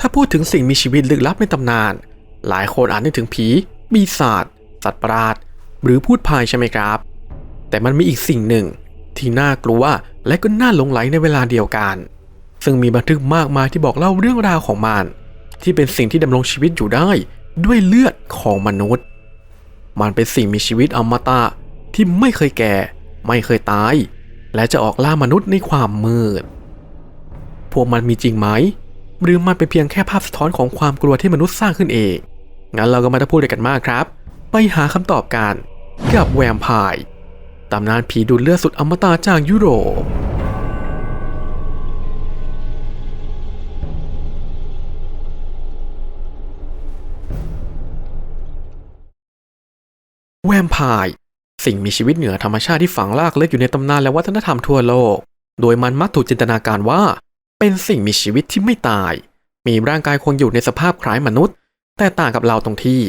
ถ้าพูดถึงสิ่งมีชีวิตลึกลับในตำนาน หลายคนอาจนึกถึงผี ปีศาจ สัตว์ประหลาด หรือพูดพายใช่ไหมครับ แต่มันมีอีกสิ่งหนึ่ง ที่น่ากลัวและก็น่าหลงไหลในเวลาเดียวกัน ซึ่งมีบันทึกมากมายที่บอกเล่าเรื่องราวของมัน ที่เป็นสิ่งที่ดำรงชีวิตอยู่ได้ด้วยเลือดของมนุษย์ มันเป็นสิ่งมีชีวิตอมตะที่ไม่เคยแก่ ไม่เคยตาย และจะออกล่ามนุษย์ในความมืด พวกมันมีจริงไหม หรือมันเป็นเพียงแค่ภาพสะท้อนของความกลัวที่มนุษย์สร้างขึ้นเอง งั้นเราก็มาพูดกันมากครับ ไปหาคำตอบกันกับแวมไพร์ตำนานผีดูดเลือดสุดอมตะจากยุโรปแวมไพร์สิ่งมีชีวิตเหนือธรรมชาติที่ฝังลากลึกอยู่ในตำนานและวัฒนธรรมทั่วโลก โดยมันมักถูกจินตนาการว่า เป็นสิ่งมีชีวิตที่ไม่ตาย มีร่างกายคงอยู่ในสภาพคล้ายมนุษย์ แต่ต่างกับเราตรงที่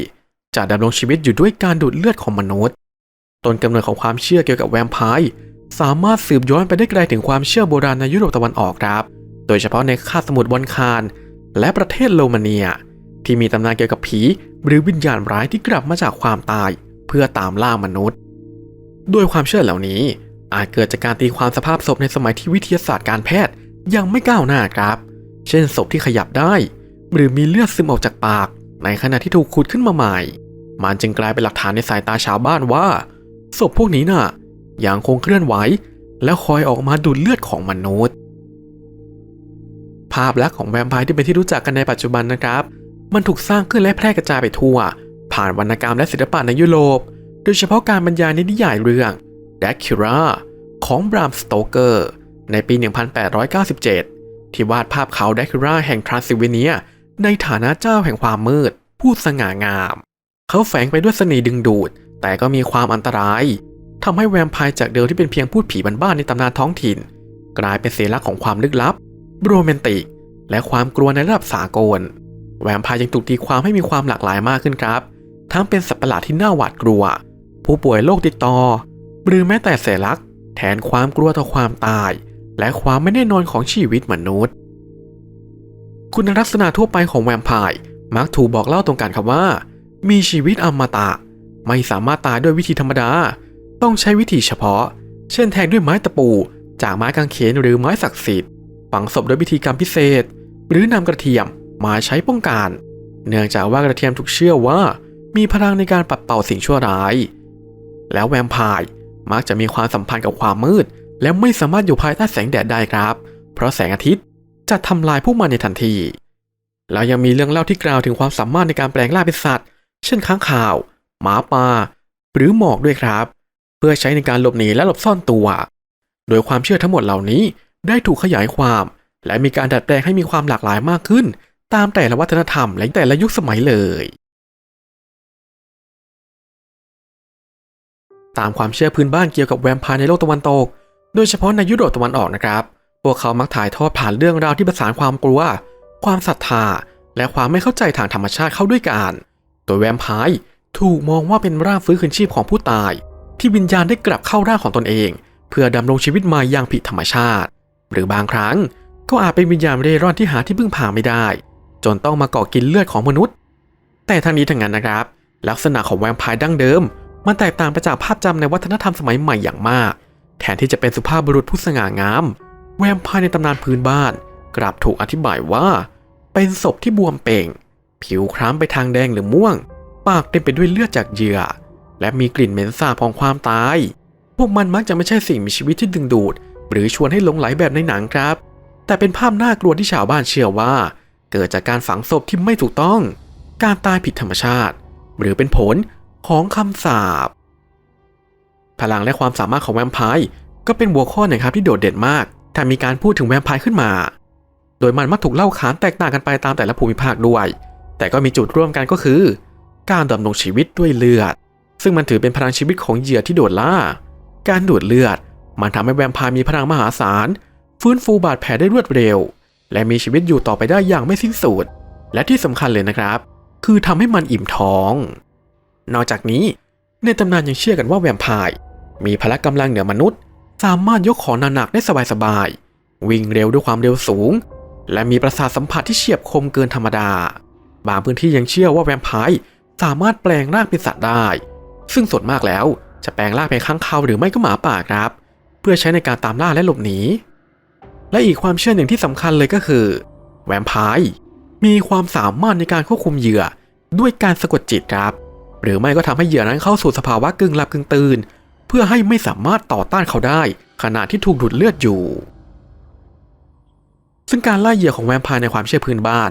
จะดำรงชีวิตอยู่ด้วยการดูดเลือดของมนุษย์ ต้นกำเนิดของความเชื่อเกี่ยวกับแวมไพร์สามารถสืบย้อนไปได้ไกลถึงความเชื่อโบราณในยุโรปตะวันออกครับ โดยเฉพาะในคาบสมุทรบอลคานและประเทศโรมาเนีย ที่มีตำนานเกี่ยวกับผี หรือวิญญาณร้ายที่กลับมาจากความตาย เพื่อตามล่ามนุษย์ ด้วยความเชื่อเหล่านี้อาจเกิดจากการตีความสภาพศพในสมัยที่วิทยาศาสตร์การแพทย์ ยังไม่ก้าวหน้าครับ เช่นศพที่ขยับได้ หรือมีเลือดซึมออกจากปาก ในขณะที่ถูกขุดขึ้นมาใหม่ มันจึงกลายเป็นหลักฐานในสายตาชาวบ้านว่าศพพวกนี้น่ะยังคงเคลื่อนไหว และคอยออกมาดูดเลือดของมนุษย์ ภาพลักษณ์ของแวมไพร์ที่เป็นที่รู้จักกันในปัจจุบันนะครับ มันถูกสร้างขึ้นและแพร่กระจายไปทั่ว ผ่านวรรณกรรมและศิลปะในยุโรป โดยเฉพาะการบรรยายในนิยายเรื่อง d ด c คิราของบรามสโตเกอร์ ในปี 1897 ที่วาดภาพเขาแดคิราแห่งทรานซิลเวเนีย ในฐานะเจ้าแห่งความมืด ผู้สง่างาม เขาแฝงไปด้วยเสน่ห์ดึงดูด แต่ก็มีความอันตรายทำให้แวมไพร์จากเดิมที่เป็นเพียงพูดผีบ้านๆในตำนานท้องถิ่น กลายเป็นเสลักษณ์ของความลึกลับ โรแมนติก และความกลัวในระดับสากล แวมไพร์ยังถูกตีความให้มีความหลากหลายมากขึ้นครับ ทั้งเป็นสัตว์ประหลาดที่น่าหวาดกลัว ผู้ป่วยโรคติดต่อ หรือแม้แต่เสลักษณ์แทนความกลัวต่อความตาย และความไม่แน่นอนของชีวิตมนุษย์ คุณลักษณะทั่วไปของแวมไพร์มักถูกบอกเล่าตรงกันครับว่า มีชีวิตอมตะ ไม่สามารถตายด้วยวิธีธรรมดา ต้องใช้วิธีเฉพาะ เช่นแทงด้วยไม้ตะปู จากไม้กางเขนหรือไม้ศักดิ์สิทธิ์ฝังศพด้วยวิธีกรรมพิเศษ หรือนำกระเทียมมาใช้ป้องกันเนื่องจากว่ากระเทียมถูกเชื่อว่า มีพลังในการปัดเป่าสิ่งชั่วร้าย แล้วแวมไพร์มักจะมีความสัมพันธ์กับความมืด และไม่สามารถอยู่ภายใต้แสงแดดได้ครับ เพราะแสงอาทิตย์จะทำลายพวกมันในทันที แล้วยังมีเรื่องเล่าที่กล่าวถึงความสามารถในการแปลงร่างเป็นสัตว์ เช่นค้างข่าว หมาป่า หรือหมอกด้วยครับ เพื่อใช้ในการหลบหนีและหลบซ่อนตัว โดยความเชื่อทั้งหมดเหล่านี้ได้ถูกขยายความ และมีการดัดแปลงให้มีความหลากหลายมากขึ้น ตามแต่ละวัฒนธรรมและแต่ละยุคสมัยเลย ตามความเชื่อพื้นบ้านเกี่ยวกับแวมไพร์ในโลกตะวันตก โดยเฉพาะในยุโรปตะวันออกนะครับ พวกเขามักถ่ายทอดผ่านเรื่องราวที่ประสานความกลัว ความศรัทธา และความไม่เข้าใจทางธรรมชาติเข้าด้วยกัน โดยแวมไพร์ถูกมองว่าเป็นร่างฟื้นคืนชีพของผู้ตาย ที่วิญญาณได้กลับเข้าร่างของตนเอง เพื่อดำรงชีวิตมาอย่างผิดธรรมชาติ หรือบางครั้งก็อาจเป็นวิญญาณเร่ร่อนที่หาที่พึ่งพาไม่ได้ จนต้องมาเกาะกินเลือดของมนุษย์ แต่ทั้งนี้ทั้งนั้นนะครับ ลักษณะของแวมไพร์ดั้งเดิม มันแตกต่างไปจากภาพจำในวัฒนธรรมสมัยใหม่อย่างมาก แทนที่จะเป็นสุภาพบุรุษผู้สง่างาม แวมไพร์ในตำนานพื้นบ้าน กลับถูกอธิบายว่า เป็นศพที่บวมเป่ง ผิวคล้ำไปทางแดงหรือม่วง ปากเต็มไปด้วยเลือดจากเหยื่อ และมีกลิ่นเหม็นสาบของความตาย พวกมันมักจะไม่ใช่สิ่งมีชีวิตที่ดึงดูด หรือชวนให้หลงไหลแบบในหนังครับ แต่เป็นภาพน่ากลัวที่ชาวบ้านเชื่อว่า เกิดจากการฝังศพที่ไม่ถูกต้อง การตายผิดธรรมชาติ หรือเป็นผลของคำสาป พลังและความสามารถของแวมไพร์ก็เป็นหัวข้อหนึ่งครับที่โดดเด่นมาก ถ้ามีการพูดถึงแวมไพร์ขึ้นมา โดยมันมักถูกเล่าขานแตกต่างกันไปตามแต่ละภูมิภาคด้วย แต่ก็มีจุดร่วมกันก็คือ การดำรงชีวิตด้วยเลือด ซึ่งมันถือเป็นพลังชีวิตของเหยื่อที่โดดล่า การดูดเลือด มันทำให้แวมไพร์มีพลังมหาศาล ฟื้นฟูบาดแผลได้รวดเร็ว และมีชีวิตอยู่ต่อไปได้อย่างไม่สิ้นสุด และที่สำคัญเลยนะครับ คือทำให้มันอิ่มท้อง นอกจากนี้ในตำนานยังเชื่อกันว่าแวมไพร์ มีพละกำลังเหนือมนุษย์ สามารถยกของหนักได้สบายๆ วิ่งเร็วด้วยความเร็วสูง และมีประสาทสัมผัสที่เฉียบคมเกินธรรมดา บางพื้นที่ยังเชื่อว่าแวมไพร์สามารถแปลงร่างเป็นสัตว์ได้ ซึ่งส่วนมากแล้วจะแปลงร่างเป็นข้างคาวหรือไม่ก็หมาป่าครับ เพื่อใช้ในการตามล่าและหลบหนี และอีกความเชื่อหนึ่งที่สำคัญเลยก็คือ แวมไพร์มีความสามารถในการควบคุมเหยื่อด้วยการสะกดจิตครับ หรือไม่ก็ทำให้เหยื่อนั้นเข้าสู่สภาวะกึ่งหลับกึ่งตื่น พื่อให้ไม่สามารถต่อต้านเขาได้ ขณะที่ถูกดูดเลือดอยู่ ซึ่งการไล่เหยื่อของแวมไพร์ในความเชื่อพื้นบ้าน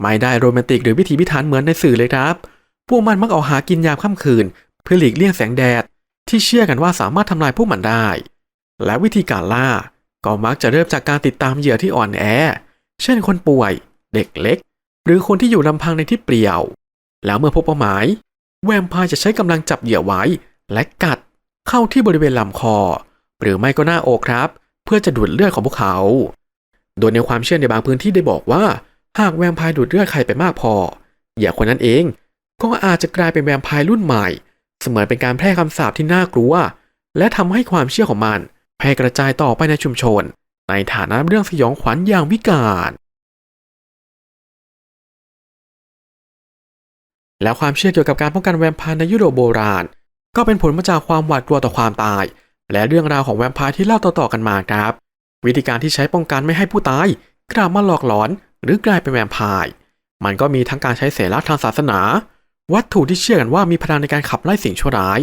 ไม่ได้โรแมนติกหรือวิถีพิถันเหมือนในสื่อเลยครับ พวกมันมักเอาหากินยามค่ำคืน เพื่อหลีกเลี่ยงแสงแดด ที่เชื่อกันว่าสามารถทำลายพวกมันได้ และวิธีการล่าก็มักจะเริ่มจากการติดตามเหยื่อที่อ่อนแอ เช่นคนป่วย เด็กเล็ก หรือคนที่อยู่ลำพังในที่เปลี่ยว แล้วเมื่อพบเป้าหมาย แวมไพร์จะใช้กำลังจับเหยื่อไว้ และกัด เข้าที่บริเวณลำคอ หรือไม่ก็หน้าอกครับ เพื่อจะดูดเลือดของพวกเขา โดยในความเชื่อในบางพื้นที่ได้บอกว่า หากแวมไพร์ดูดเลือดใครไปมากพอเหยื่อคนนั้นเอง ก็อาจจะกลายเป็นแวมไพร์รุ่นใหม่ เสมือนเป็นการแพร่คำสาปที่น่ากลัว และทำให้ความเชื่อของมันแพร่กระจายต่อไปในชุมชน ในฐานะเรื่องสยองขวัญอย่างวิกาลแล้วความเชื่อเกี่ยวกับการป้องกันแวมไพร์ในยุโรปโบราณ ก็เป็นผลมาจากความหวาดกลัวต่อความตาย และเรื่องราวของแวมไพร์ที่เล่าต่อๆกันมาครับ วิธีการที่ใช้ป้องกันไม่ให้ผู้ตายกลับมาหลอกหลอน หรือกลายเป็นแวมไพร์มันก็มีทั้งการใช้เสรีทางศาสนา วัตถุที่เชื่อกันว่ามีพลังในการขับไล่สิ่งชั่วร้าย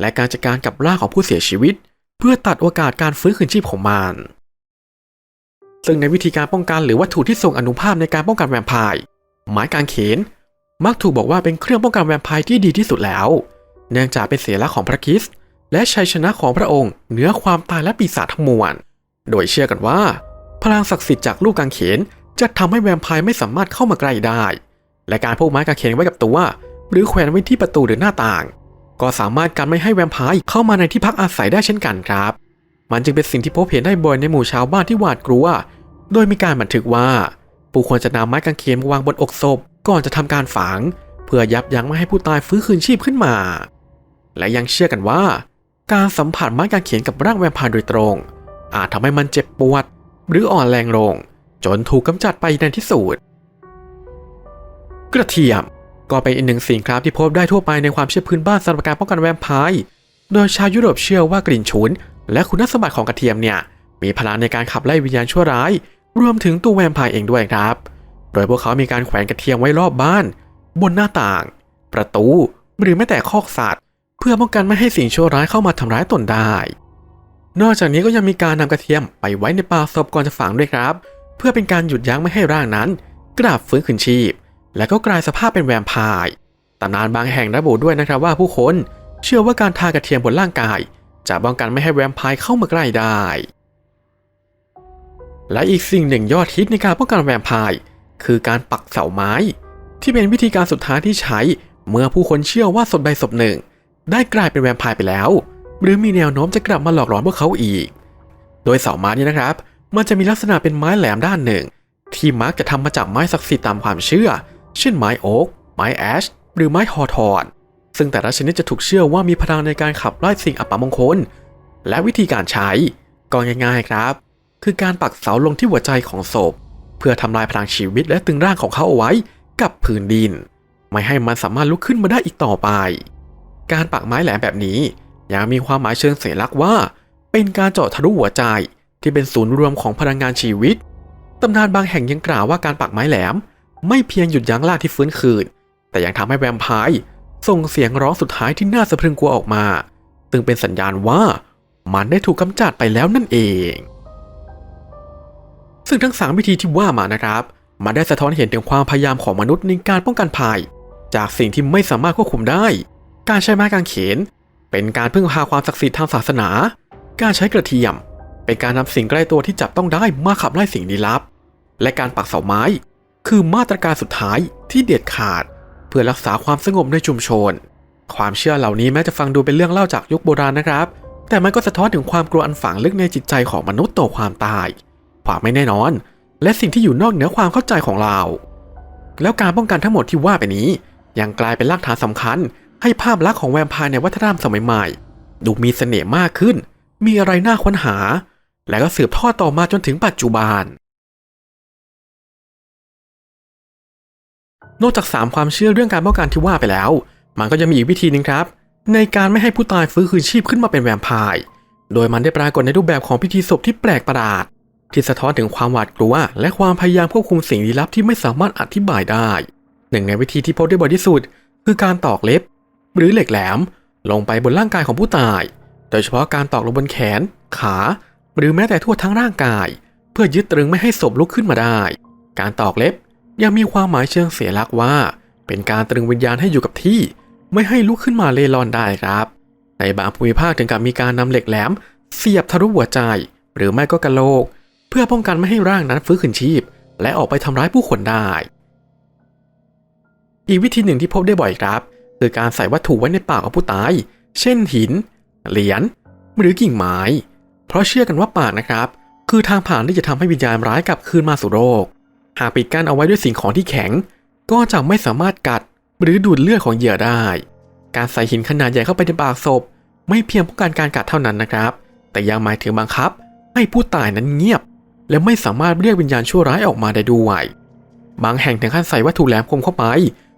และการจัดการกับร่างของผู้เสียชีวิต เพื่อตัดโอกาสการฟื้นคืนชีพของมันซึ่งในวิธีการป้องกันหรือวัตถุที่ทรงอนุภาพในการป้องกันแวมไพร์ไม้กางเขน มักถูกบอกว่าเป็นเครื่องป้องกันแวมไพร์ที่ดีที่สุดแล้ว เนื่องจากเป็นเสียลักษณ์ของพระคริสต์และชัยชนะของพระองค์เหนือความตายและปีศาจทั้งมวล โดยเชื่อกันว่า พลังศักดิ์สิทธิ์จากลูกกางเขนจะทำให้แวมไพร์ไม่สามารถเข้ามาใกล้ได้ และการพกไม้กางเขนไว้กับตัว หรือแขวนไว้ที่ประตูหรือหน้าต่าง ก็สามารถกันไม่ให้แวมไพร์เข้ามาในที่พักอาศัยได้เช่นกันครับ มันจึงเป็นสิ่งที่พบเห็นได้บ่อยในหมู่ชาวบ้านที่หวาดกลัว โดยมีการบันทึกว่า ผู้ควรจะนำไม้กางเขนมาวางบนอกศพก่อนจะทำการฝัง เพื่อยับยั้งไม่ให้ผู้ตายฟื้นคืนชีพขึ้นมา และยังเชื่อกันว่า การสัมผัสไม้กางเขนกับร่างแวมไพร์โดยตรง อาจทำให้มันเจ็บปวด หรืออ่อนแรงลง จนถูกกำจัดไปในที่สุดกระเทียมก็เป็นอีกหนึ่งสิ่งครับที่พบได้ทั่วไปในความเชื่อพื้นบ้านสำหรับการป้องกันแวมไพร์โดยชาวยุโรปเชื่อว่ากลิ่นฉุน และคุณสมบัติของกระเทียมเนี่ย มีพลังในการขับไล่วิญญาณชั่วร้าย รวมถึงตัวแวมไพร์เองด้วยครับ โดยพวกเขามีการแขวนกระเทียมไว้รอบบ้าน บนหน้าต่าง ประตู หรือแม้แต่คอกสัตว์ เพื่อป้องกันไม่ให้สิ่งชั่วร้ายเข้ามาทำร้ายตนได้ นอกจากนี้ก็ยังมีการนำกระเทียมไปไว้ในป่าศพก่อนจะฝังด้วยครับ เพื่อเป็นการหยุดยั้งไม่ให้ร่างนั้น กลับฟื้นคืนชีพ และก็กลายสภาพเป็นแวมไพร์ตำนานบางแห่งระบุด้วยนะครับว่าผู้คนเชื่อว่าการทากระเทียมบนร่างกาย จะป้องกันไม่ให้แวมไพร์เข้ามาใกล้ได้ และอีกสิ่งหนึ่งยอดฮิตในการป้องกันแวมไพร์คือการปักเสาไม้ ที่เป็นวิธีการสุดท้ายที่ใช้เมื่อผู้คนเชื่อว่าศพใดศพหนึ่ง ได้กลายเป็นแวมไพร์ไปแล้ว หรือมีแนวโน้มจะกลับมาหลอกหลอนพวกเขาอีก โดยเสาไม้นี้นะครับ มันจะมีลักษณะเป็นไม้แหลมด้านหนึ่ง ที่มักจะทำมาจากไม้ศักดิ์สิทธิ์ตามความเชื่อ เช่นไม้โอ๊กไม้แอช หรือไม้ฮอทอนซึ่งแต่ละชนิดจะถูกเชื่อว่ามีพลังในการขับไล่สิ่งอัปมงคล และวิธีการใช้ก็ง่าย ๆครับ คือการปักเสาลงที่หัวใจของศพ เพื่อทำลายพลังชีวิตและตึงร่างของเขาเอาไว้กับผืนดิน ไม่ให้มันสามารถลุกขึ้นมาได้อีกต่อไป การปักไม้แหลมแบบนี้ ยังมีความหมายเชิงสัญลักษณ์ว่า เป็นการเจาะทะลุหัวใจที่เป็นศูนย์รวมของพลังงานชีวิตตำนานบางแห่งยังกล่าวว่าการปักไม้แหลม ไม่เพียงหยุดยั้งล่าที่ฟื้นคืน แต่ยังทำให้แวมไพร์ส่งเสียงร้องสุดท้ายที่น่าสะพรึงกลัวออกมา ซึ่งเป็นสัญญาณว่ามันได้ถูกกำจัดไปแล้วนั่นเอง ซึ่งทั้งสามวิธีที่ว่ามานะครับมันได้สะท้อนเห็นถึงความพยายามของมนุษย์ในการป้องกันภัย จากสิ่งที่ไม่สามารถควบคุมได้ การใช้ไม้กางเขน เป็นการพึ่งพาความศักดิ์สิทธิ์ทางศาสนา การใช้กระเทียม เป็นการนำสิ่งใกล้ตัวที่จับต้องได้มาขับไล่สิ่งลี้ลับ และการปักเสาไม้ คือมาตรการสุดท้ายที่เด็ดขาด เพื่อรักษาความสงบในชุมชน ความเชื่อเหล่านี้แม้จะฟังดูเป็นเรื่องเล่าจากยุคโบราณนะครับ แต่มันก็สะท้อนถึงความกลัวอันฝังลึกในจิตใจของมนุษย์ต่อความตาย ความไม่แน่นอน และสิ่งที่อยู่นอกเหนือความเข้าใจของเรา แล้วการป้องกันทั้งหมดที่ว่าไปนี้ยังกลายเป็นรากฐานสำคัญ ให้ภาพลักษณ์ของแวมไพร์ในวัฒนธรรมสมัยใหม่ ดูมีเสน่ห์มากขึ้น มีอะไรน่าค้นหา และก็สืบทอดต่อมาจนถึงปัจจุบัน นอกจาก 3 ความเชื่อเรื่องการป้องกันที่ว่าไปแล้ว มันก็ยังมีอีกวิธีหนึ่งครับ ในการไม่ให้ผู้ตายฟื้นคืนชีพขึ้นมาเป็นแวมไพร์โดยมันได้ปรากฏในรูปแบบของพิธีศพที่แปลกประหลาด ที่สะท้อนถึงความหวาดกลัว และความพยายามควบคุมสิ่งลี้ลับที่ไม่สามารถอธิบายได้ หนึ่งในวิธีที่พบได้บ่อยที่สุด คือการตอกเล็บ หรือเหล็กแหลม ลงไปบนร่างกายของผู้ตาย โดยเฉพาะการตอกลงบนแขน ขา หรือแม้แต่ทั่วทั้งร่างกาย เพื่อยึดตรึงไม่ให้ศพลุกขึ้นมาได้ การตอกเล็บยังมีความหมายเชิงเสียลักษณ์ว่า เป็นการตรึงวิญญาณให้อยู่กับที่ ไม่ให้ลุกขึ้นมาเล่ร่อนได้ครับ ในบางภูมิภาคถึงกับมีการนำเหล็กแหลม เสียบทะลุหัวใจ หรือไม่ก็กะโหลก เพื่อป้องกันไม่ให้ร่างนั้นฟื้นคืนชีพ และออกไปทำร้ายผู้คนได้ อีกวิธีหนึ่งที่พบได้บ่อยครับ คือการใส่วัตถุไว้ในปากของผู้ตาย เช่นหิน เหรียญ หรือกิ่งไม้ เพราะเชื่อกันว่าปากนะครับ คือทางผ่านที่จะทำให้วิญญาณร้ายกลับคืนมาสู่โลก หากปิดกั้นเอาไว้ด้วยสิ่งของที่แข็ง ก็จะไม่สามารถกัดหรือดูดเลือดของเหยื่อได้ การใส่หินขนาดใหญ่เข้าไปในปากศพ ไม่เพียงป้องกันการกัดเท่านั้นนะครับ แต่ยังหมายถึงบังคับ ให้ผู้ตายนั้นเงียบ และไม่สามารถเรียกวิญญาณชั่วร้ายออกมาได้ด้วย บางแห่งถึงขั้นใส่วัตถุแหลมคมเข้าไป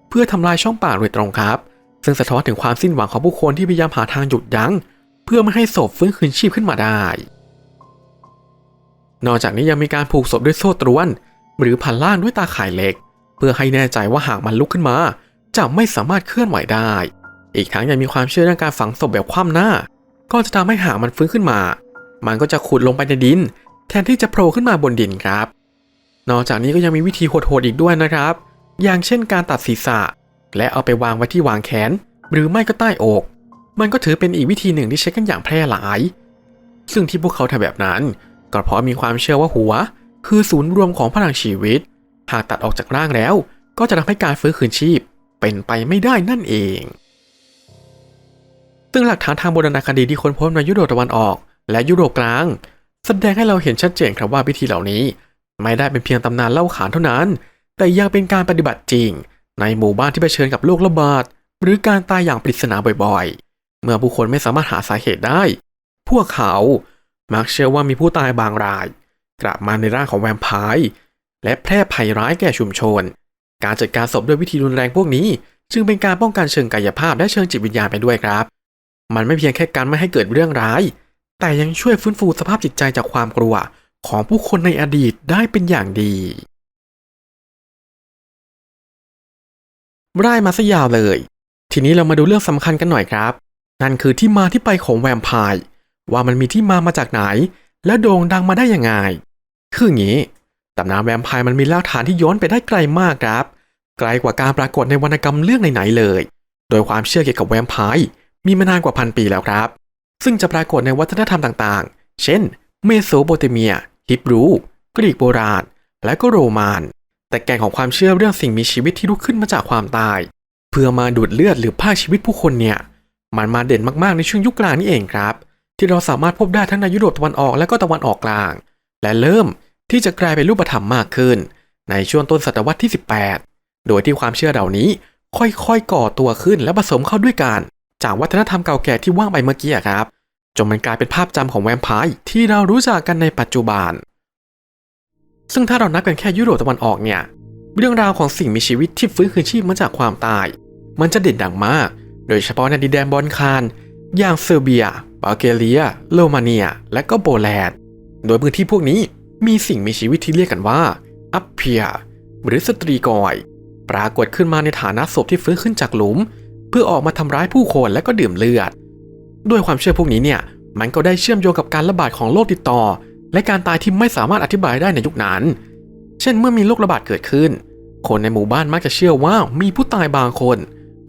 เพื่อทำลายช่องปากโดยตรงครับ ซึ่งสะท้อนถึงความสิ้นหวังของผู้คนที่พยายามหาทางหยุดยั้ง เพื่อไม่ให้ศพฟื้นคืนชีพขึ้นมาได้ นอกจากนี้ยังมีการผูกศพด้วยโซ่ตรวน หรือพันล่างด้วยตาข่ายเหล็ก เพื่อให้แน่ใจว่าหากมันลุกขึ้นมา จะไม่สามารถเคลื่อนไหวได้ อีกทั้งยังมีความเชื่อเรื่องการฝังศพแบบคว่ำหน้า ก็จะทำให้หากมันฟื้นขึ้นมา มันก็จะขุดลงไปในดิน แทนที่จะโผล่ขึ้นมาบนดินครับ นอกจากนี้ก็ยังมีวิธีโหดๆอีกด้วยนะครับ อย่างเช่นการตัดศีรษะ และเอาไปวางไว้ที่วางแขน หรือไม่ก็ใต้อก มันก็ถือเป็นอีกวิธีหนึ่งที่ใช้กันอย่างแพร่หลาย ซึ่งที่พวกเขาทำแบบนั้นก็เพราะมีความเชื่อว่าหัว คือศูนย์รวมของพลังชีวิต หากตัดออกจากร่างแล้ว ก็จะทำให้การฟื้นคืนชีพเป็นไปไม่ได้นั่นเอง ซึ่งหลักฐานทางโบราณคดีที่ค้นพบในยุโรปตะวันออก และยุโรปกลาง แสดงให้เราเห็นชัดเจนครับว่าพิธีเหล่านี้ ไม่ได้เป็นเพียงตำนานเล่าขานเท่านั้น แต่ยังเป็นการปฏิบัติจริง ในหมู่บ้านที่เผชิญกับโรคระบาดหรือการตายอย่างปริศนาบ่อยๆ เมื่อผู้คนไม่สามารถหาสาเหตุได้ พวกเขามักเชื่อว่ามีผู้ตายบางราย กลับมาในร่างของแวมไพร์และแพร่ภัยร้ายแก่ชุมชน การจัดการศพด้วยวิธีรุนแรงพวกนี้ จึงเป็นการป้องกันเชิงกายภาพและเชิงจิตวิญญาณไปด้วยครับ มันไม่เพียงแค่การไม่ให้เกิดเรื่องร้าย แต่ยังช่วยฟื้นฟูสภาพจิตใจจากความกลัว ของผู้คนในอดีตได้เป็นอย่างดี ร่ายมาซะยาวเลย ทีนี้เรามาดูเรื่องสำคัญกันหน่อยครับ นั่นคือที่มาที่ไปของแวมไพร์ว่ามันมีที่มามาจากไหน และโด่งดังมาได้ยังไง คืออย่างนี้ตำนานแวมไพร์มันมีรากฐานที่ย้อนไปได้ไกลมากครับ ไกลกว่าการปรากฏในวรรณกรรมเรื่องไหนๆเลย โดยความเชื่อเกี่ยวกับแวมไพร์มีมานานกว่าพันปีแล้วครับ ซึ่งจะปรากฏในวัฒนธรรมต่างๆ เช่น เมโสโปเตเมียฮิบรู กรีกโบราณ และก็โรมาน แต่แก่นของความเชื่อเรื่องสิ่งมีชีวิตที่ลุกขึ้นมาจากความตาย เพื่อมาดูดเลือดหรือพาชีวิตผู้คนเนี่ย มันมาเด่นมากๆในช่วงยุคกลางนี่เองครับ ที่เราสามารถพบได้ทั้งในยุโรปตะวันออกและก็ตะวันออกกลาง และเริ่มที่จะกลายเป็นรูปธรรมมากขึ้น ในช่วงต้นศตวรรษที่ 18 โดยที่ความเชื่อเหล่านี้ค่อยๆ ก่อตัวขึ้นและผสมเข้าด้วยกัน จากวัฒนธรรมเก่าแก่ที่ว่างไปเมื่อกี้ครับจนมันกลายเป็นภาพจำของแวมไพร์ที่เรารู้จักกันในปัจจุบัน ซึ่งถ้าเรานับกันแค่ยุโรปตะวันออกเนี่ย เรื่องราวของสิ่งมีชีวิตที่ฟื้นคืนชีพมาจากความตาย มันจะเด่นดังมาก โดยเฉพาะในดินแดนบอลคาน อย่างเซอร์เบียบัลแกเรีย โรมาเนีย และก็โปแลนด์ โดยพื้นที่พวกนี้มีสิ่งมีชีวิตที่เรียกกันว่า อัปเพีย หรือสตรีกอย ปรากฏขึ้นมาในฐานะศพที่ฟื้นขึ้นจากหลุม เพื่อออกมาทำร้ายผู้คนและก็ดื่มเลือด ด้วยความเชื่อพวกนี้เนี่ย มันก็ได้เชื่อมโยงกับการระบาดของโรคติดต่อ และการตายที่ไม่สามารถอธิบายได้ในยุคนั้น เช่นเมื่อมีโรคระบาดเกิดขึ้น คนในหมู่บ้านมักจะเชื่อว่ามีผู้ตายบางคน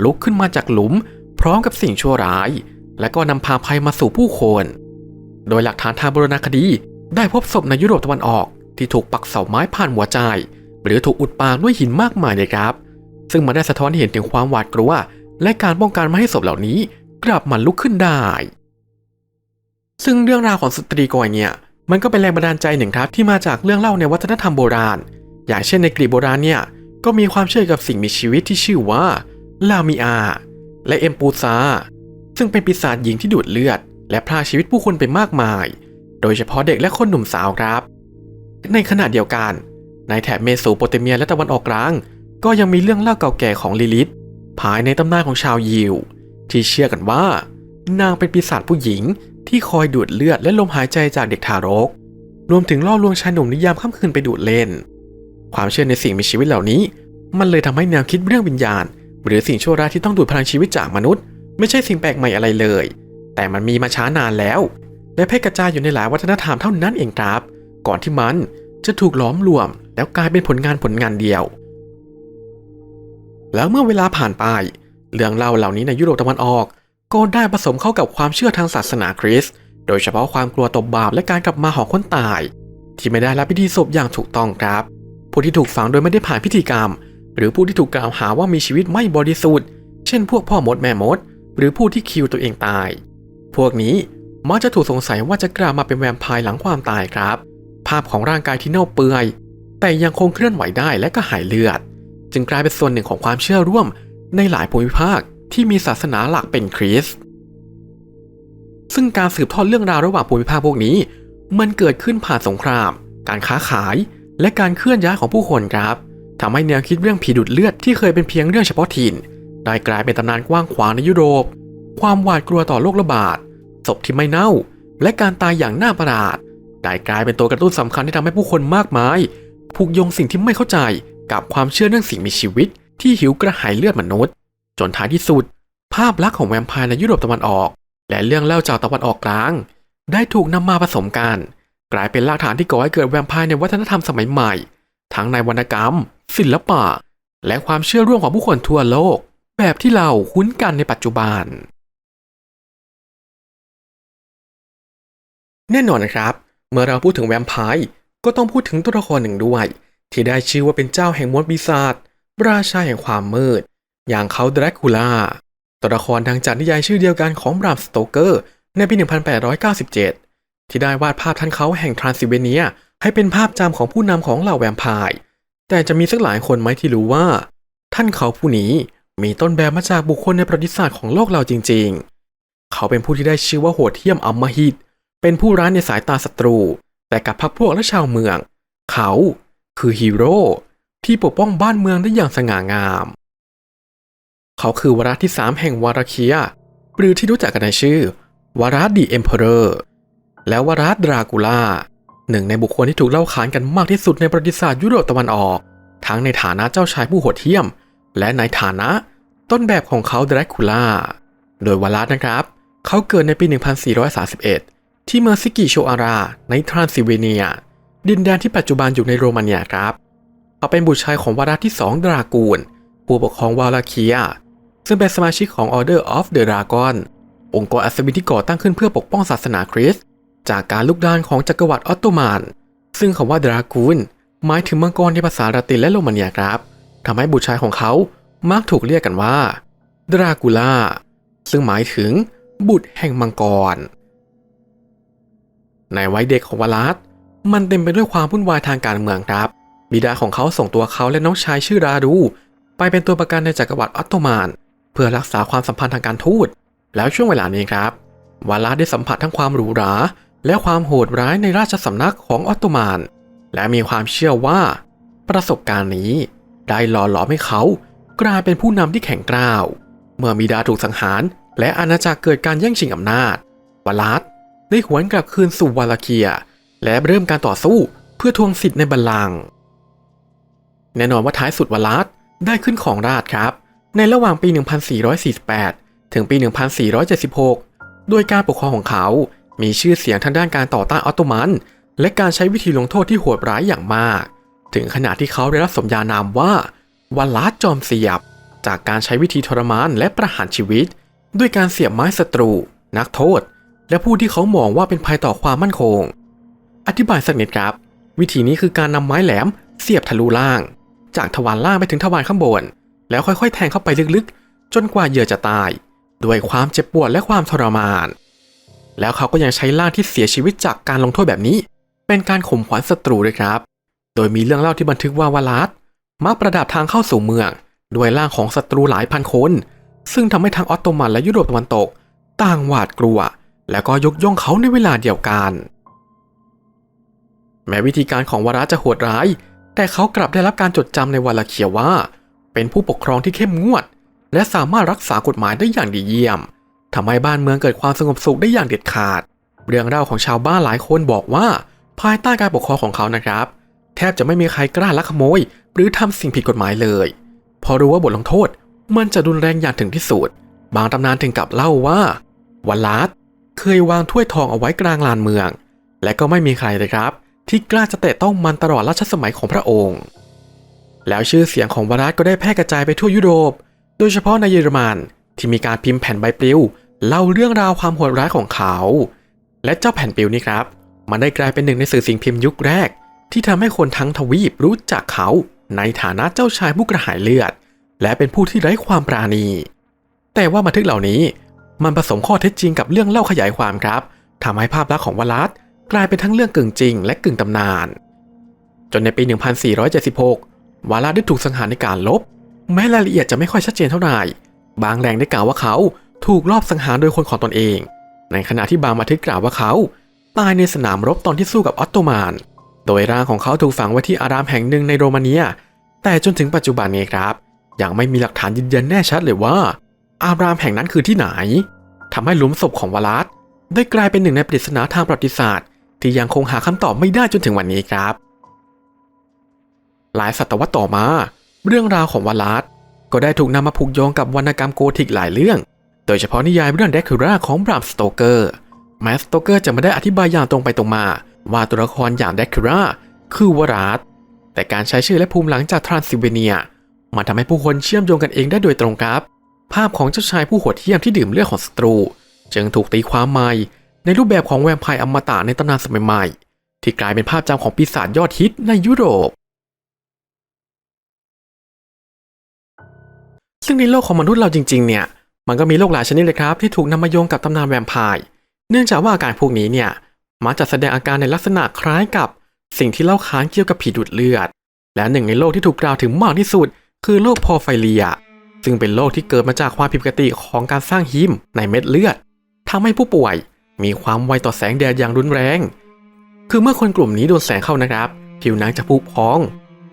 ลุกขึ้นมาจากหลุม พร้อมกับสิ่งชั่วร้าย และก็นำพาภัยมาสู่ผู้คน โดยหลักฐานทางโบราณคดี ได้พบศพในยุโรปตะวันออก ที่ถูกปักเสาไม้ผ่านหัวใจ หรือถูกอุดปากด้วยหินมากมายเลยครับ ซึ่งมันได้สะท้อนเห็นถึงความหวาดกลัวและการป้องกันไม่ให้ศพเหล่านี้ กลับมาลุกขึ้นได้ ซึ่งเรื่องราวของสตรีกอยเนี่ย มันก็เป็นแรงบันดาลใจหนึ่งครับที่มาจากเรื่องเล่าในวัฒนธรรมโบราณ อย่างเช่นในกรีกโบราณเนี่ยก็มีความเชื่อกับสิ่งมีชีวิตที่ชื่อว่าลามิอา และเอมปูซา ซึ่งเป็นปีศาจหญิงที่ดูดเลือด และพรากชีวิตผู้คนไปมากมาย โดยเฉพาะเด็กและคนหนุ่มสาวครับ ในขณะเดียวกัน ในแถบเมโสโปเตเมียและตะวันออกกลาง ก็ยังมีเรื่องเล่าเก่าแก่ของลิลิธภายในตำนานของชาวยิว ที่เชื่อกันว่า นางเป็นปีศาจผู้หญิง ที่คอยดูดเลือดและลมหายใจจากเด็กทารก รวมถึงล่อลวงชายหนุ่มนิยามค่ำคืนไปดูดเล่น ความเชื่อในสิ่งมีชีวิตเหล่านี้ มันเลยทำให้แนวคิดเรื่องวิญญาณ หรือสิ่งชั่วร้ายที่ต้องดูดพลังชีวิตจากมนุษย์ ไม่ใช่สิ่งแปลกใหม่อะไรเลย แต่มันมีมาช้านานแล้ว และแพร่กระจายอยู่ในหลายวัฒนธรรมเท่านั้นเองครับ ก่อนที่มันจะถูกล้อมรวม แล้วกลายเป็นผลงานผลงานเดียว แล้วเมื่อเวลาผ่านไปเรื่องเล่าเหล่านี้ในยุโรปตะวันออก ก็ได้ผสมเข้ากับความเชื่อทางศาสนาคริสต์โดยเฉพาะความกลัวตบบาปและการกลับมาของคนตาย ที่ไม่ได้รับพิธีศพอย่างถูกต้องครับ ผู้ที่ถูกฝังโดยไม่ได้ผ่านพิธีกรรม หรือผู้ที่ถูกกล่าวหาว่ามีชีวิตไม่บริสุทธิ์เช่น พวกพ่อมดแม่มด หรือผู้ที่คิวตัวเองตาย พวกนี้มักจะถูกสงสัยว่าจะกลับมาเป็นแวมไพร์หลังความตายครับ ภาพของร่างกายที่เน่าเปื่อย แต่ยังคงเคลื่อนไหวได้และก็หายเลือด จึงกลายเป็นส่วนหนึ่งของความเชื่อร่วมในหลายภูมิภาค ที่มีศาสนาหลักเป็นคริสต์ซึ่งการสืบทอดเรื่องราวระหว่างภูมิภาคพวกนี้ มันเกิดขึ้นผ่านสงคราม การค้าขาย และการเคลื่อนย้ายของผู้คนครับทำให้แนวคิดเรื่องผีดูดเลือดที่เคยเป็นเพียงเรื่องเฉพาะถิ่นได้กลายเป็นตำนานกว้างขวางในยุโรป ความหวาดกลัวต่อโรคระบาด ศพที่ไม่เน่า และการตายอย่างน่าประหลาดได้กลายเป็นตัวกระตุ้นสำคัญที่ทำให้ผู้คนมากมาย ผูกโยงสิ่งที่ไม่เข้าใจกับความเชื่อเรื่องสิ่งมีชีวิต ที่หิวกระหายเลือดมนุษย์ จนท้ายที่สุด ภาพลักษณ์ของแวมไพร์ในยุโรปตะวันออก และเรื่องเล่าจากตะวันออกกลาง ได้ถูกนำมาผสมกัน กลายเป็นรากฐานที่ก่อให้เกิดแวมไพร์ในวัฒนธรรมสมัยใหม่ ทั้งในวรรณกรรม ศิลปะ และความเชื่อร่วมของผู้คนทั่วโลก แบบที่เราคุ้นกันในปัจจุบัน แน่นอนนะครับ เมื่อเราพูดถึงแวมไพร์ก็ต้องพูดถึงตัวละครหนึ่งด้วย ที่ได้ชื่อว่าเป็นเจ้าแห่งมดปีศาจราชาแห่งความมืด อย่างเขาดรากูล่าตัวละครดังจากนิยายชื่อเดียวกันของบรามสโตเกอร์ ในปี 1897 ที่ได้วาดภาพท่านเขาแห่งทรานซิลเวเนีย ให้เป็นภาพจำของผู้นำของเหล่าแวมไพร์แต่จะมีสักหลายคนไหมที่รู้ว่า ท่านเขาผู้นี้มีต้นแบบมาจากบุคคลในประวัติศาสตร์ของโลกเราจริง ๆ เขาเป็นผู้ที่ได้ชื่อว่าโหดเหี้ยมอำมหิต เป็นผู้ร้ายในสายตาศัตรู แต่กับพรรคพวกและชาวเมือง เขาคือฮีโร่ที่ปกป้องบ้านเมืองได้อย่างสง่างาม เขาคือวาระที่สามแห่งวาราเคียหรือที่รู้จักกันในชื่อ วาระดีเอ็มเพอเรอร์และวาระดรากูล่าหนึ่งในบุคคลที่ถูกเล่าขานกันมากที่สุดในประวัติศาสตร์ยุโรปตะวันออก ทั้งในฐานะเจ้าชายผู้โหดเหี้ยม และในฐานะต้นแบบของเขาดรากูล่าโดยวาระนะครับ เขาเกิดในปี 1431 ที่เมืองซิกิโชอาราในทรานซิลเวเนีย ดินแดนที่ปัจจุบันอยู่ในโรมาเนียครับ เขาเป็นบุตรชายของวาระที่สองดรากูลผู้ปกครองวาลาเคีย ซึ่งเป็นสมาชิกของ Order of the Dragon องค์กรอัศวินที่ก่อตั้งขึ้นเพื่อปกป้องศาสนาคริสต์จากการลุกดานของจักรวรรดิออตโตมัน ซึ่งคำว่าดรากูลหมายถึงมังกรในภาษาละตินและโรมาเนียครับทำให้บุตรชายของเขามักถูกเรียกกันว่าดรากูล่าซึ่งหมายถึงบุตรแห่งมังกร ในวัยเด็กของวาลัสมันเต็มไปด้วยความวุ่นวายทางการเมืองครับ บิดาของเขาส่งตัวเขาและน้องชายชื่อราดู ไปเป็นตัวประกันในจักรวรรดิออตโตมัน เพื่อรักษาความสัมพันธ์ทางการทูต แล้วช่วงเวลานี้ครับ วาลัสได้สัมผัสทั้งความหรูหรา และความโหดร้ายในราชสำนักของออตโตมัน และมีความเชื่อว่า ประสบการณ์นี้ได้หล่อหลอมให้เขา กลายเป็นผู้นำที่แข็งกร้าว เมื่อมีดาถูกสังหาร และอาณาจักรเกิดการแย่งชิงอำนาจ วาลัสได้หวนกลับคืนสู่วาลาเคีย และเริ่มการต่อสู้เพื่อทวงสิทธิ์ในบัลลังก์แน่นอนว่าท้ายสุดวาลัสได้ขึ้นของราชครับ ในระหว่างปี 1448 ถึงปี 1476 โดยการปกครองของเขา มีชื่อเสียงทางด้านการต่อต้านออตโตมัน และการใช้วิธีลงโทษที่โหดร้ายอย่างมาก ถึงขนาดที่เขาได้รับสมญานามว่าวาลัสจอมเสียบ จากการใช้วิธีทรมานและประหารชีวิต ด้วยการเสียบไม้ศัตรู นักโทษ และผู้ที่เขามองว่าเป็นภัยต่อความมั่นคง อธิบายสักนิดครับ วิธีนี้คือการนำไม้แหลมเสียบทะลุล่าง จากทวารล่างไปถึงทวารข้างบน แล้วค่อยๆ แทงเข้าไปลึกๆ จนกว่าเหยื่อจะตาย ด้วยความเจ็บปวดและความทรมาน แล้วเขาก็ยังใช้ล่างที่เสียชีวิตจากการลงโทษแบบนี้ เป็นการข่มขวัญศัตรูด้วยครับ โดยมีเรื่องเล่าที่บันทึกว่าวาลัสมักประดับทางเข้าสู่เมือง ด้วยร่างของศัตรูหลายพันคน ซึ่งทำให้ทั้งออตโตมันและยุโรปตะวันตก ต่างหวาดกลัว แล้วก็ยกย่องเขาในเวลาเดียวกัน แม้วิธีการของวาระจะโหดร้าย แต่เขากลับได้รับการจดจำในวาลาเคียว่า เป็นผู้ปกครองที่เข้มงวด และสามารถรักษากฎหมายได้อย่างดีเยี่ยมทำให้บ้านเมืองเกิดความสงบสุขได้อย่างเด็ดขาด เรื่องเล่าของชาวบ้านหลายคนบอกว่า ภายใต้การปกครองของเขานะครับ แทบจะไม่มีใครกล้าลักขโมย หรือทำสิ่งผิดกฎหมายเลย พอรู้ว่าบทลงโทษ มันจะรุนแรงอย่างถึงที่สุดบางตำนานถึงกับเล่าว่าวัลลัดเคยวางถ้วยทองเอาไว้กลางลานเมือง และก็ไม่มีใครเลยครับ ที่กล้าจะแตะต้องมันตลอดรัชสมัยของพระองค์ แล้วชื่อเสียงของวารัสก็ได้แพร่กระจายไปทั่วยุโรป โดยเฉพาะในเยอรมันที่มีการพิมพ์แผ่นใบปลิวเล่าเรื่องราวความโหดร้ายของเขา และเจ้าแผ่นปลิวนี้ครับ มันได้กลายเป็นหนึ่งในสื่อสิ่งพิมพ์ยุคแรก ที่ทำให้คนทั้งทวีปรู้จักเขาในฐานะเจ้าชายผู้กระหายเลือด และเป็นผู้ที่ไร้ความปราณี แต่ว่าบันทึกเหล่านี้ มันผสมข้อเท็จจริงกับเรื่องเล่าขยายความครับทำให้ภาพลักษณ์ของวลัสกลายเป็นทั้งเรื่องกึ่งจริง และกึ่งตำนาน จนในปี 1476 วาลาได้ถูกสังหารในการลบ แม้รายละเอียดจะไม่ค่อยชัดเจนเท่าไหร่ บางแหล่งได้กล่าวว่าเขาถูกลอบสังหารโดยคนของตนเอง ในขณะที่บางบันทึกกล่าวว่าเขา ตายในสนามรบตอนที่สู้กับออตโตมัน โดยร่างของเขาถูกฝังไว้ที่อารามแห่งหนึ่งในโรมาเนีย แต่จนถึงปัจจุบันนี้ครับ ยังไม่มีหลักฐานยืนยันแน่ชัดเลยว่า อารามแห่งนั้นคือที่ไหนทำให้หลุมศพของวาลัสได้กลายเป็นหนึ่งในปริศนาทางประวัติศาสตร์ ที่ยังคงหาคำตอบไม่ได้จนถึงวันนี้ครับ หลายศตวรรษต่อมา เรื่องราวของวาลัสก็ได้ถูกนำมาผูกโยงกับวรรณกรรมโกธิกหลายเรื่อง โดยเฉพาะนิยายเรื่องเดคูราของบรามสโตเกอร์แมสโตเกอร์จะไม่ได้อธิบายอย่างตรงไปตรงมา ว่าตัวละครอย่างเดคูราคือวารัสแต่การใช้ชื่อและภูมิหลังจากทรานซิลเวเนีย มันทำให้ผู้คนเชื่อมโยงกันเองได้โดยตรงครับ ภาพของเจ้าชายผู้โหดเหี้ยมที่ดื่มเลือดของศัตรู จึงถูกตีความใหม่ในรูปแบบของแวมไพร์อมตะในตำนานสมัยใหม่ ที่กลายเป็นภาพจำของปีศาจยอดฮิตในยุโรป ซึ่งในโลกของมนุษย์เราจริงๆ เนี่ย มันก็มีโรคหลายชนิดเลยครับที่ถูกนำมาโยงกับตำนานแวมไพร์ เนื่องจากว่าอาการพวกนี้เนี่ยมักจะแสดงอาการในลักษณะคล้ายกับสิ่งที่เล่าค้านเกี่ยวกับผีดูดเลือด และหนึ่งในโรคที่ถูกกล่าวถึงมากที่สุด คือโรคพอไฟเรีย ซึ่งเป็นโรคที่เกิดมาจากความผิดปกติของการสร้างฮีมในเม็ดเลือดทำให้ผู้ป่วยมีความไวต่อแสงแดดอย่างรุนแรง คือเมื่อคนกลุ่มนี้โดนแสงเข้านะครับ ผิวหนังจะพุพอง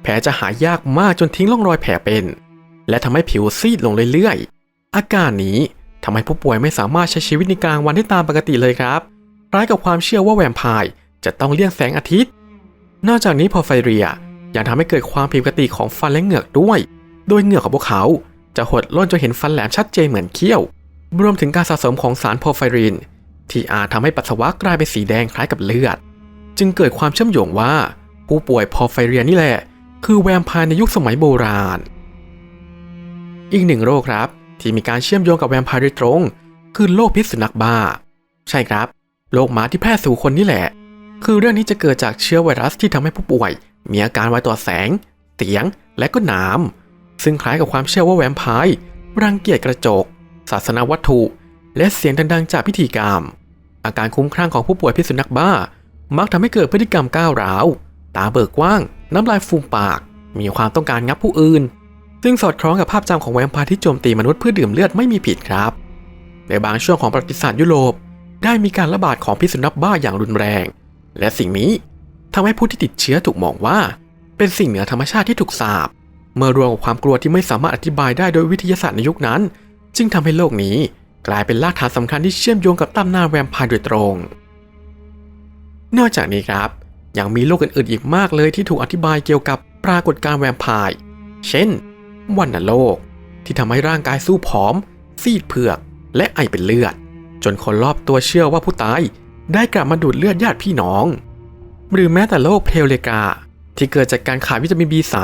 แผลจะหายยากมากจนทิ้งร่องรอยแผลเป็น และทำให้ผิวซีดลงเรื่อยๆ อาการนี้ทำให้ผู้ป่วยไม่สามารถใช้ชีวิตในกลางวันได้ตามปกติเลยครับคล้ายกับความเชื่อว่าแวมไพร์จะต้องเลี่ยงแสงอาทิตย์ นอกจากนี้พอไฟเรียยังทำให้เกิดความผิดปกติของฟันและเหงือกด้วย โดยเหงือกของพวกเขาจะหดล่นจนเห็นฟันแหลมชัดเจนเหมือนเขี้ยว รวมถึงการสะสมของสารพอไฟริน ที่อาจทำให้ปัสสาวะกลายเป็นสีแดงคล้ายกับเลือด จึงเกิดความเชื่อมโยงว่า ผู้ป่วยพอไฟเรียนี่แหละ คือแวมไพร์ในยุคสมัยโบราณ อีกหนึ่งโรคครับ ที่มีการเชื่อมโยงกับแวมไพร์โดยตรง คือโรคพิษสุนัขบ้า ใช่ครับโรคหมาที่แพร่สู่คนนี่แหละ คือเรื่องนี้จะเกิดจากเชื้อไวรัสที่ทำให้ผู้ป่วย มีอาการไวต่อแสง เสียง และก็หน้ำซึ่งคล้ายกับความเชื่อว่าแวมไพร์รังเกียจกระจก ศาสนาวัตถุ และเสียงดังๆจากพิธีกรรม อาการคุ้มคลั่งของผู้ป่วยพิษสุนัขบ้า มักทำให้เกิดพฤติกรรมก้าวร้าว ตาเบิกกว้าง น้ำลายฟูมปาก มีความต้องการงับผู้อื่น ซึ่งสอดคล้องกับภาพจำของแวมไพร์ที่โจมตีมนุษย์เพื่อดื่มเลือดไม่มีผิดครับ ในบางช่วงของประวัติศาสตร์ยุโรป ได้มีการระบาดของพิษสุนัขบ้าอย่างรุนแรง และสิ่งนี้ทำให้ผู้ที่ติดเชื้อถูกมองว่า เป็นสิ่งเหนือธรรมชาติที่ถูกสาปเมื่อรวมกับความกลัวที่ไม่สามารถอธิบายได้โดยวิทยาศาสตร์ในยุคนั้น จึงทำให้โลกนี้กลายเป็นรากฐานสำคัญที่เชื่อมโยงกับตำนานแวมไพร์โดยตรง นอกจากนี้ครับ ยังมีโรคอื่นๆอีกมากเลยที่ถูกอธิบายเกี่ยวกับปรากฏการณ์แวมไพร์ เช่น วัณโรคที่ทำให้ร่างกายสู้ผอม ซีดเผือก และไอเป็นเลือด จนคนรอบตัวเชื่อว่าผู้ตายได้กลับมาดูดเลือดญาติพี่น้อง หรือแม้แต่โรคเพลเลกา ที่เกิดจากการขาดวิตามิน B3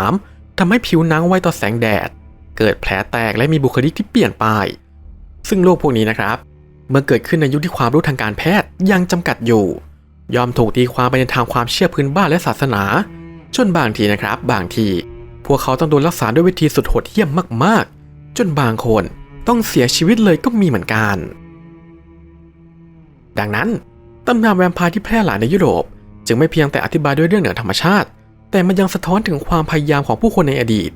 ทำให้ผิวหนังไวต่อแสงแดด เกิดแผลแตกและมีบุคลิกที่เปลี่ยนไป ซึ่งโรคพวกนี้นะครับ เมื่อเกิดขึ้นในยุคที่ความรู้ทางการแพทย์ยังจำกัดอยู่ ยอมถูกตีความไปในทางความเชื่อพื้นบ้านและศาสนาจนบางทีนะครับ บางที พวกเขาต้องโดนรักษาด้วยวิธีสุดโหดเหี้ยมมากๆ จนบางคนต้องเสียชีวิตเลยก็มีเหมือนกัน ดังนั้นตำนานแวมไพร์ที่แพร่หลายในยุโรป จึงไม่เพียงแต่อธิบายด้วยเรื่องเหนือธรรมชาติ แต่มันยังสะท้อนถึงความพยายามของผู้คนในอดีต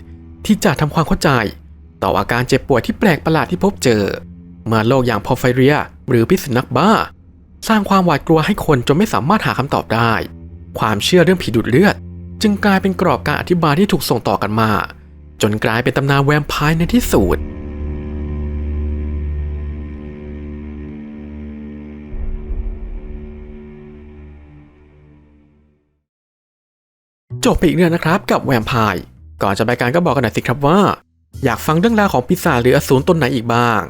ที่จะทำความเข้าใจ ต่ออาการเจ็บป่วยที่แปลกประหลาดที่พบเจอ เมื่อโรคอย่างพอไฟเรีย หรือพิษสุนัขบ้า สร้างความหวาดกลัวให้คนจนไม่สามารถหาคำตอบได้ ความเชื่อเรื่องผีดูดเลือด จึงกลายเป็นกรอบการอธิบายที่ถูกส่งต่อกันมา จนกลายเป็นตำนานแวมไพร์ในที่สุดจบไปอีกเรื่องนะครับกับแวมไพร์ก่อนจะไปการก็บอกกันหน่อยสิครับว่า อยากฟังเรื่องราวของปีศาจหรืออสูรตนไหนอีกบ้าง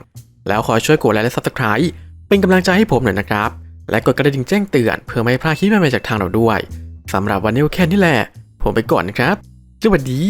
แล้วขอช่วยกดไลค์และ Subscribe เป็นกำลังใจให้ผมหน่อยนะครับ และกดกระดิ่งแจ้งเตือนเพื่อไม่ให้พลาดคลิปใหม่ๆจากทางเราด้วย สำหรับวันนี้แค่นี้แหละ ผมไปก่อนนะครับสวัสดี